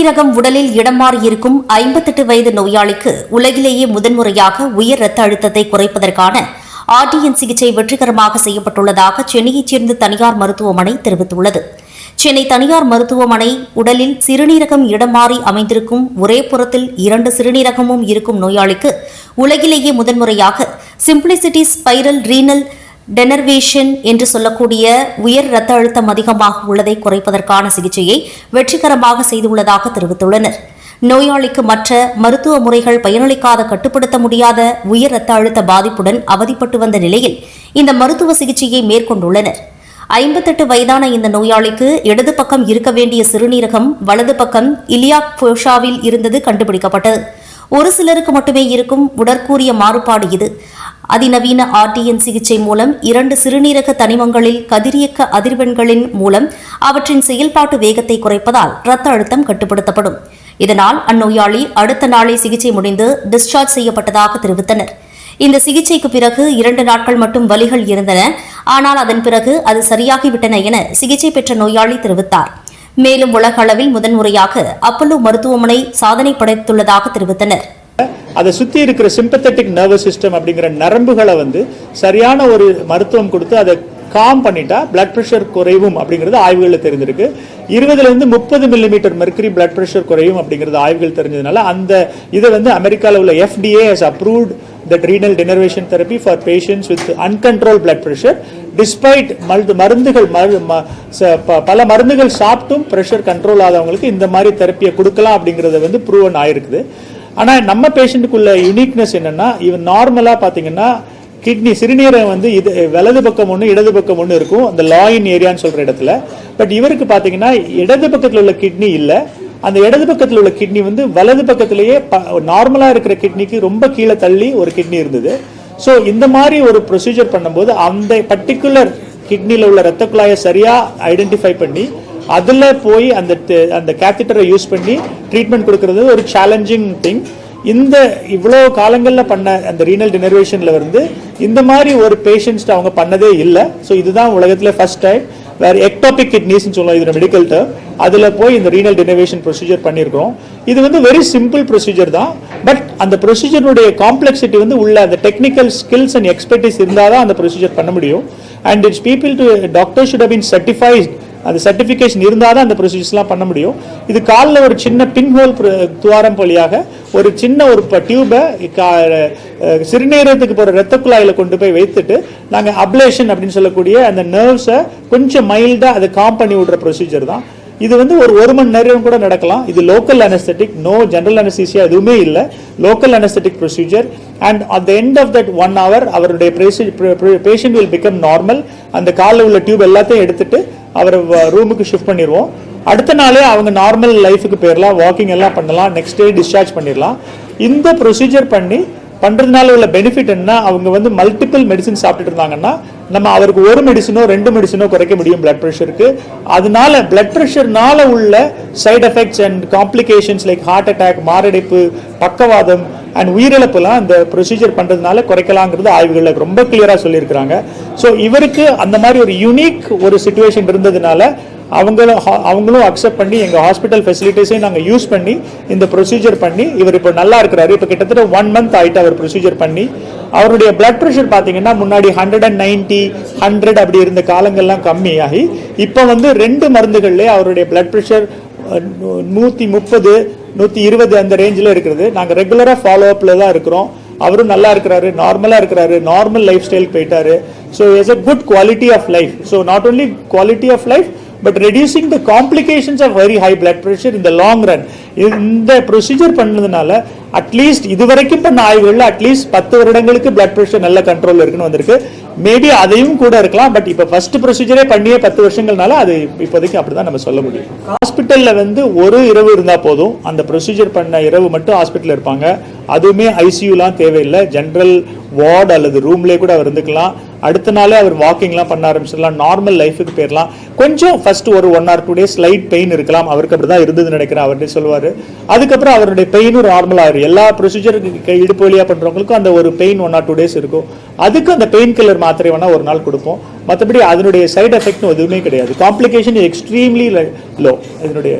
சிறுநீரகம் உடலில் இடம் மாறியிருக்கும் ஐம்பத்தெட்டு வயது நோயாளிக்கு உலகிலேயே முதன்முறையாக உயர் ரத்த அழுத்தத்தை குறைப்பதற்கான ஆர்டிஎன் சிகிச்சை வெற்றிகரமாக செய்யப்பட்டுள்ளதாக சென்னையைச் சேர்ந்த தனியார் மருத்துவமனை தெரிவித்துள்ளது. சென்னை தனியார் மருத்துவமனை உடலில் சிறுநீரகம் இடம் மாறி அமைந்திருக்கும் ஒரே புறத்தில் இரண்டு சிறுநீரகமும் இருக்கும் நோயாளிக்கு உலகிலேயே முதன்முறையாக சிம்பிளிசிட்டி ஸ்பைரல் ரீனல் டெனர்வேஷன் என்று சொல்லக்கூடிய உயர் இரத்த அழுத்தம் அதிகமாக உள்ளதை குறைப்பதற்கான சிகிச்சையை வெற்றிகரமாக செய்துள்ளதாக தெரிவித்துள்ளனர். நோயாளிக்கு மற்ற மருத்துவ முறைகள் பயனளிக்காத கட்டுப்படுத்த முடியாத உயர் இரத்த அழுத்த பாதிப்புடன் அவதிப்பட்டு வந்த நிலையில் இந்த மருத்துவ சிகிச்சையை மேற்கொண்டுள்ளனர். ஐம்பத்தெட்டு வயதான இந்த நோயாளிக்கு இடது பக்கம் இருக்க வேண்டிய சிறுநீரகம் வலது பக்கம் இலியாக் போஷாவில் இருந்தது கண்டுபிடிக்கப்பட்டது. ஒரு சிலருக்கு மட்டுமே இருக்கும் உடற்கூறிய மாறுபாடு இது. அதிநவீன ஆர்டிஎன் சிகிச்சை மூலம் இரண்டு சிறுநீரக தனிமங்களில் கதிரியக்க அதிர்வெண்களின் மூலம் அவற்றின் செயல்பாட்டு வேகத்தை குறைப்பதால் இரத்த அழுத்தம் கட்டுப்படுத்தப்படும். இதனால் அந்நோயாளி அடுத்த நாளே சிகிச்சை முடிந்து டிஸ்சார்ஜ் செய்யப்பட்டதாக தெரிவித்தனர். இந்த சிகிச்சைக்கு பிறகு இரண்டு நாட்கள் மட்டும் வலிகள் இருந்தன. ஆனால் அதன் பிறகு அது சரியாகிவிட்டன என சிகிச்சை பெற்ற நோயாளி தெரிவித்தார். மேலும் உலக அளவில் முதன்முறையாக அப்பல்லோ மருத்துவமனை சாதனை படைத்துள்ளதாக தெரிவித்தனர். அதை சுற்றி இருக்கிற சிம்பத்தட்டிக் நர்வஸ் சிஸ்டம் அப்படிங்கிற நரம்புகளை வந்து சரியான ஒரு மருத்துவம் கொடுத்து அதை காம் பண்ணிட்டா பிளட் ப்ரெஷர் குறையும் அப்படிங்கிறது ஆய்வுகளில் தெரிஞ்சிருக்கு. இருபதுலேருந்து முப்பது மில்லிமீட்டர் மெர்க்கரி பிளட் ப்ரெஷர் குறையும் அப்படிங்கிறது ஆய்வுகள் தெரிஞ்சதுனால அந்த இதை வந்து அமெரிக்காவில் உள்ள FDA has approved that renal denervation therapy for patients with uncontrol blood pressure despite மருந்து மருந்துகள் ம- ச- ப- பல மருந்துகள் சாப்பிட்டும் ப்ரெஷர் கண்ட்ரோல் ஆதவங்களுக்கு இந்த மாதிரி தெரப்பியை கொடுக்கலாம் அப்படிங்கிறத வந்து ப்ரூவன் ஆயிருக்குது. ஆனால் நம்ம பேஷண்ட்டுக்குள்ள யூனிக்னஸ் என்னென்னா இவன் நார்மலாக பார்த்தீங்கன்னா கிட்னி சிறுநீரகம் வந்து இது வலது பக்கம் ஒன்று இடது பக்கம் ஒன்று இருக்கும். அந்த லாயின் ஏரியான்னு சொல்கிற இடத்துல. பட் இவருக்கு பார்த்தீங்கன்னா இடது பக்கத்தில் உள்ள கிட்னி இல்லை. அந்த இடது பக்கத்தில் உள்ள கிட்னி வந்து வலது பக்கத்திலேயே நார்மலாக இருக்கிற கிட்னிக்கு ரொம்ப கீழே தள்ளி ஒரு கிட்னி இருந்தது. ஸோ இந்த மாதிரி ஒரு ப்ரொசீஜர் பண்ணும்போது அந்த பர்டிகுலர் கிட்னியில் உள்ள ரத்த குழாயை சரியாக ஐடென்டிஃபை பண்ணி அதில் போய் அந்த அந்த கேத்திட்டரை யூஸ் பண்ணி ட்ரீட்மெண்ட் கொடுக்கறது ஒரு சேலஞ்சிங் திங் இந்த இவ்வளோ காலங்களில் பண்ண அந்த ரீனல் டினர்வேஷனில் வந்து இந்த மாதிரி ஒரு பேஷண்ட்ஸ்ட்டு அவங்க பண்ணதே இல்லை. ஸோ இதுதான் உலகத்தில் ஃபர்ஸ்ட் டைம் வேறு எக்டாபிக் கிட்னிஸ்னு சொல்லுவோம் இதில் மெடிக்கல் டேர்ம் அதில் போய் இந்த ரீனல் டினர்வேஷன் ப்ரொசீஜர் பண்ணியிருக்கிறோம். இது வந்து வெரி சிம்பிள் ப்ரொசீஜர் தான். பட் அந்த ப்ரொசீஜருடைய காம்ப்ளெக்சிட்டி வந்து உள்ள அந்த டெக்னிக்கல் ஸ்கில்ஸ் அண்ட் எக்ஸ்பர்டிஸ் இருந்தால் தான் அந்த ப்ரொசீஜர் பண்ண முடியும். And it's people to doctor should have been certified அந்த சர்டிஃபிகேஷன் இருந்தால் தான் அந்த ப்ரொசீஜர்ஸ்லாம் பண்ண முடியும். இது காலில் ஒரு சின்ன பின் ஹோல் துவாரம் வழியாக ஒரு சின்ன ஒரு டியூபை சிறுநீரகத்துக்கு போகிற ரத்த குழாயில் கொண்டு போய் வைத்துட்டு நாங்கள் அப்ளேஷன் அப்படின்னு சொல்லக்கூடிய அந்த நர்வ்ஸை கொஞ்சம் மைல்டாக அதை காம் பண்ணி விடுற ப்ரொசீஜர் தான். இது வந்து ஒரு ஒரு மணி நேரம் கூட நடக்கலாம். இது local anaesthetic no general anaesthesia எதுவுமே இல்லை. Local anaesthetic procedure and at the end of that one hour அவருடைய பேஷண்ட் வில் பிகம் நார்மல் அந்த காலில் உள்ள டியூப் எல்லாத்தையும் எடுத்துட்டு அவரை ரூமுக்கு ஷிஃப்ட் பண்ணிடுவோம். அடுத்த நாளே அவங்க நார்மல் லைஃபுக்கு போயிடலாம் வாக்கிங் எல்லாம் பண்ணலாம் நெக்ஸ்ட் டே டிஸ்சார்ஜ் பண்ணிடலாம் இந்த ப்ரொசீஜர் பண்ணி பண்ணுறதுனால உள்ள பெனிஃபிட் என்ன அவங்க வந்து மல்டிபிள் மெடிசின் சாப்பிட்டுட்டு இருந்தாங்கன்னா நம்ம அவருக்கு ஒரு மெடிசனோ ரெண்டு மெடிசனோ குறைக்க முடியும் பிளட் ப்ரெஷருக்கு அதனால பிளட் ப்ரெஷர்னால உள்ள side effects and complications like heart attack மாரடைப்பு பக்கவாதம் அண்ட் உயிரிழப்புலாம் இந்த ப்ரொசீஜர் பண்ணுறதுனால குறைக்கலாங்கிறது ஆய்வுகளில் ரொம்ப கிளியராக சொல்லியிருக்கிறாங்க. ஸோ இவருக்கு அந்த மாதிரி ஒரு யூனிக் ஒரு சுச்சுவேஷன் இருந்ததுனால அவங்களும் அவங்களும் அக்செப்ட் பண்ணி எங்கள் ஹாஸ்பிட்டல் ஃபெசிலிட்டிஸையும் நாங்கள் யூஸ் பண்ணி இந்த ப்ரொசீஜர் பண்ணி இவர் இப்போ நல்லா இருக்கிறாரு. இப்போ கிட்டத்தட்ட ஒன் மந்த் ஆகிட்டு அவர் ப்ரொசீஜர் பண்ணி அவருடைய பிளட் ப்ரெஷர் பார்த்தீங்கன்னா முன்னாடி ஹண்ட்ரட் அண்ட் நைன்ட்டி ஹண்ட்ரட் அப்படி இருந்த காலங்கள்லாம் கம்மியாகி இப்போ வந்து ரெண்டு மருந்துகள்லேயே அவருடைய பிளட் ப்ரெஷர் நூற்றி முப்பது நூற்றி இருபது அந்த ரேஞ்சில் இருக்கிறது. நாங்கள் ரெகுலராக ஃபாலோ அப்பில் தான் இருக்கிறோம். அவரும் நல்லா இருக்கிறாரு நார்மலாக இருக்கிறாரு நார்மல் லைஃப் ஸ்டைல் போயிட்டாரு so is a good quality of life so not only quality of life but reducing the complications of very high blood pressure இந்த லாங் ரன் இந்த ப்ரொசீஜர் பண்ணதுனால அட்லீஸ்ட் இதுவரைக்கும் பண்ண ஆய்வுகளில் அட்லீஸ்ட் பத்து வருடங்களுக்கு பிளட் ப்ரெஷர் நல்ல கண்ட்ரோல் இருக்குன்னு வந்திருக்கு. மேபி அதையும் கூட இருக்கலாம் பட் இப்போ ஃபர்ஸ்ட் ப்ரொசீஜரே பண்ணியே பத்து வருஷங்கள்னால அது இப்போதைக்கு அப்படிதான் நம்ம சொல்ல முடியும். ஹாஸ்பிட்டலில் வந்து ஒரு இரவு இருந்தால் போதும். அந்த ப்ரொசீஜர் பண்ண இரவு மட்டும் ஹாஸ்பிட்டலில் இருப்பாங்க. அதுவுமே ஐசியூலாம் தேவையில்லை. ஜென்ரல் வார்டு அல்லது ரூம்லேயே கூட அவர் இருந்துக்கலாம். அடுத்த நாளே அவர் வாக்கிங்லாம் பண்ண ஆரம்பிச்சிடலாம். நார்மல் லைஃபுக்கு போயிடலாம். கொஞ்சம் ஃபர்ஸ்ட் ஒரு one or two days light pain இருக்கலாம். அவருக்கு அப்படி தான் இருந்ததுன்னு நினைக்கிறேன். அவர்கிட்ட சொல்லுவார். அதுக்கப்புறம் அவருடைய பெயினும் நார்மல் ஆயிரும். எல்லா ப்ரொசீஜருக்கு இடுப்பு வழியாக பண்ணுறவங்களுக்கும் அந்த ஒரு pain one or two days இருக்கும். அதுக்கு அந்த பெயின் கில்லர் மாத்திரை வேணால் ஒரு நாள் கொடுப்போம். மற்றபடி அதனுடைய சைடு எஃபெக்ட்னு எதுவுமே கிடையாது. காம்ப்ளிகேஷன் எக்ஸ்ட்ரீம்லி லோ இதனுடைய